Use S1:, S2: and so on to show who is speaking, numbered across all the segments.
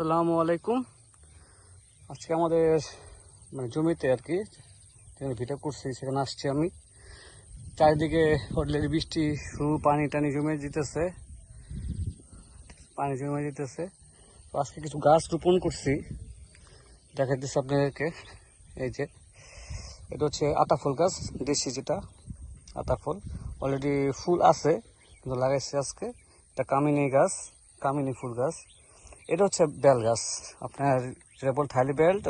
S1: আসসালামু আলাইকুম। আজকে আমাদের মানে জমিতে আর কি, যেখানে ভিটা করছি, সেখানে আসছি আমি। চারিদিকে হোটেলের বৃষ্টি শুরু পানি টানি জমে যেতেছে পানি জমে যেতেছে আজকে কিছু গাছ রোপণ করছি। দেখাইতেছি আপনাদেরকে। এই যে, এটা হচ্ছে আতা ফুল গাছ, দেশি যেটা আতা ফুল অলরেডি ফুল আছে, কিন্তু লাগাইছি আজকে। এটা কামিনী গাছ, কামিনী ফুল গাছ। এটা হচ্ছে বেল গাছ। আপনার যেটা বল থালি বেল্ট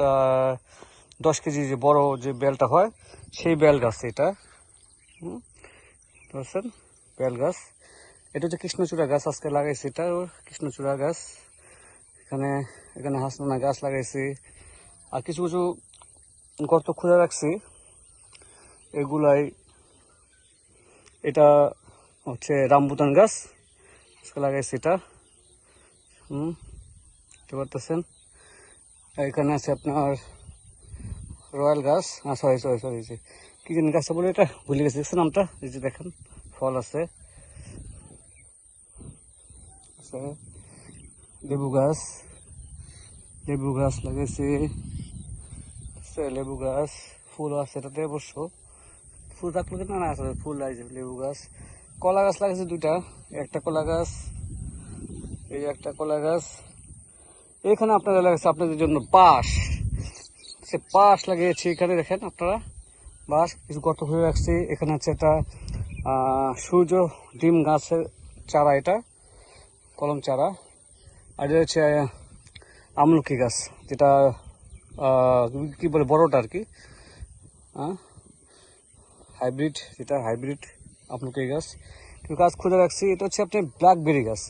S1: দশ কেজি যে বড় যে বেলটা হয়, সেই বেল গাছ এটা। বুঝছেন বেল গাছ। এটা হচ্ছে কৃষ্ণচূড়া গাছ, আজকে লাগাইছি এটা। কৃষ্ণচূড়া গাছ। এখানে এখানে হাসনানা গাছ লাগাইছি। আর কিছু কিছু গর্ত খুঁজে রাখছি। এগুলাই এটা হচ্ছে রামবুতান গাছ। আজকে লাগাইছি এটা। হুম? দেখতে পারতেছেন। এখানে আছে আপনার রয়্যাল গাছ। হ্যাঁ সরি সরি সরি যে কি জানি গাছটা বলে এটা ভুলে গেছি। দেখছেন নামটা? এই যে দেখেন, ফল আছে। আছে লেবু গাছ। লেবু গাছ লাগাইছি আছে লেবু গাছ। ফুল আছে এটাতে অবশ্য। ফুল থাকলে না না আসলে ফুল লাগছে লেবু গাছ। কলা গাছ লাগাইছে দুইটা। একটা কলা গাছ, এই একটা কলা গাছ। এখানে আপনারা লাগাচ্ছে আপনাদের জন্য বাঁশ। সে বাঁশ লাগিয়েছি এখানে দেখেন আপনারা। বাঁশ কিছু গর্ত হয়ে রাখছি। এখানে আছে একটা সূর্য ডিম গাছের চারা এটা, কলম চারা। আর এটা হচ্ছে আমলকি গাছ, যেটা কি বলে, বড়টা আর কি। হাইব্রিড, যেটা হাইব্রিড আমলকি গাছ। গাছ খুঁজে রাখছি। এটা হচ্ছে আপনি ব্ল্যাকবেরি গাছ।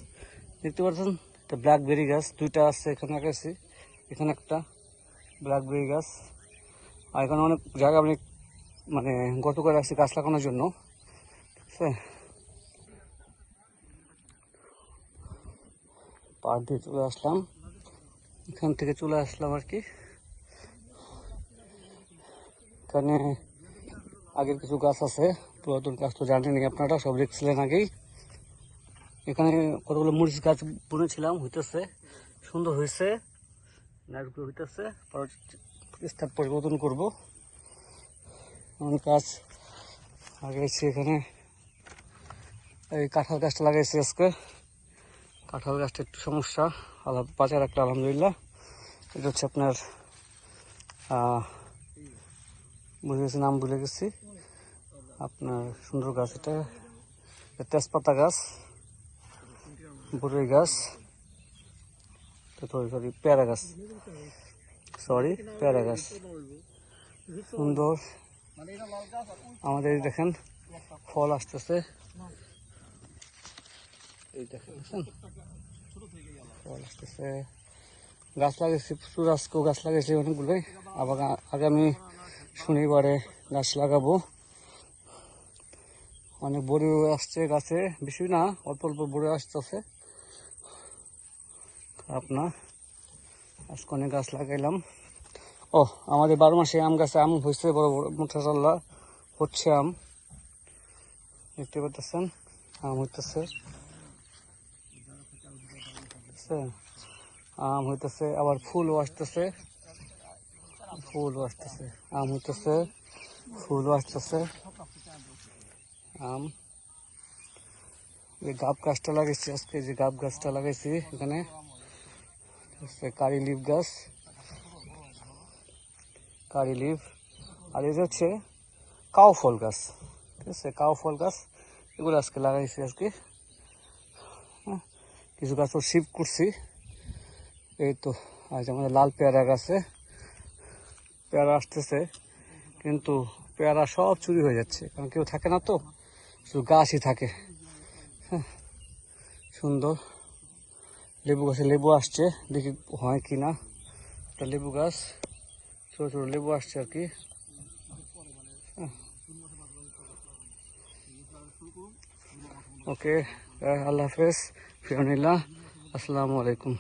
S1: দেখতে পাচ্ছেন? এটা ব্ল্যাকবেরি গাছ, দুইটা আছে এখানে রাখেছি এখানে একটা ব্ল্যাকবেরি গাছ। আর এখানে অনেক জায়গা আমি মানে গত করে রাখছি গাছ লাগানোর জন্য। ঠিক পাড় দিয়ে চলে আসলাম। এখান থেকে চলে আসলাম আর কি। এখানে আগের কিছু গাছ আছে, পুরাতন গাছ তো জানেনি আপনারা, সব দেখছিলেন আগেই। এখানে কতগুলো মরিচ গাছ বুনেছিলাম, হইতেছে। সুন্দর হয়েছে নাইটগুলো হইতেছে। স্থান পরিবর্তন করব। অনেক গাছ লাগাইছি এখানে। এই কাঁঠাল গাছটা লাগাইছি আজকে। কাঁঠাল গাছটা একটু সমস্যা। আল্লাহ বাজার একটা আলহামদুলিল্লাহ। এটা হচ্ছে আপনার বুঝে গেছি, নাম ভুলে গেছি। আপনার সুন্দর গাছ এটা তেজপাতা গাছ। বরই গাছ সরি সরি পেয়ারা গাছ। সরি পেয়ারা গাছ। সুন্দর। আমাদের দেখেন, ফল আসতেছে। ফল আসতেছে। গাছ লাগাইছি প্রচুর আজকেও গাছ লাগাইছি অনেকগুলোই। আবার আগামী শনিবারে গাছ লাগাবো। অনেক বড়ি আসছে গাছে, বেশি না, অল্প অল্প বড়ি আসতেছে। খারাপ না আজকে অনেক গাছ লাগাইলাম। ও, আমাদের বারো মাসে আম গাছে আম হয়েছে বড় বড় মোটাচাল্লা হচ্ছে আম। দেখতে পাচ্ছেন, আম হইতেছে? আম হইতেছে, আবার ফুলও আসতেছে। ফুলও আসতেছে, আম হইতেছে, ফুলও আসতেছে। আম। এই গাব গাছটা লাগাইছি, আজকে যে গাব গাছটা লাগাইছি এখানে। কারি লিভ গাছ কারি লিভ আর এটা হচ্ছে কাউ ফল গাছ। ঠিক আছে? কাউ ফল গাছ। এগুলো আজকে লাগাইছি আজকে। কিছু গাছ শিফট করছি। এই তো আজ আমাদের লাল পেয়ারা গাছে। পেয়ারা আসতেছে। কিন্তু পেয়ারা সব চুরি হয়ে যাচ্ছে। কারণ কেউ থাকে না তো। শুধু গাছই থাকে। হ্যাঁ সুন্দর। লেবু গাছে লেবু আসছে, দেখি হয় কি না একটা লেবু গাছ, ছোটো ছোটো লেবু আসছে আর কি। ওকে আল্লাহ হাফেজ ফিরানিল্লাহ আসসালামু আলাইকুম।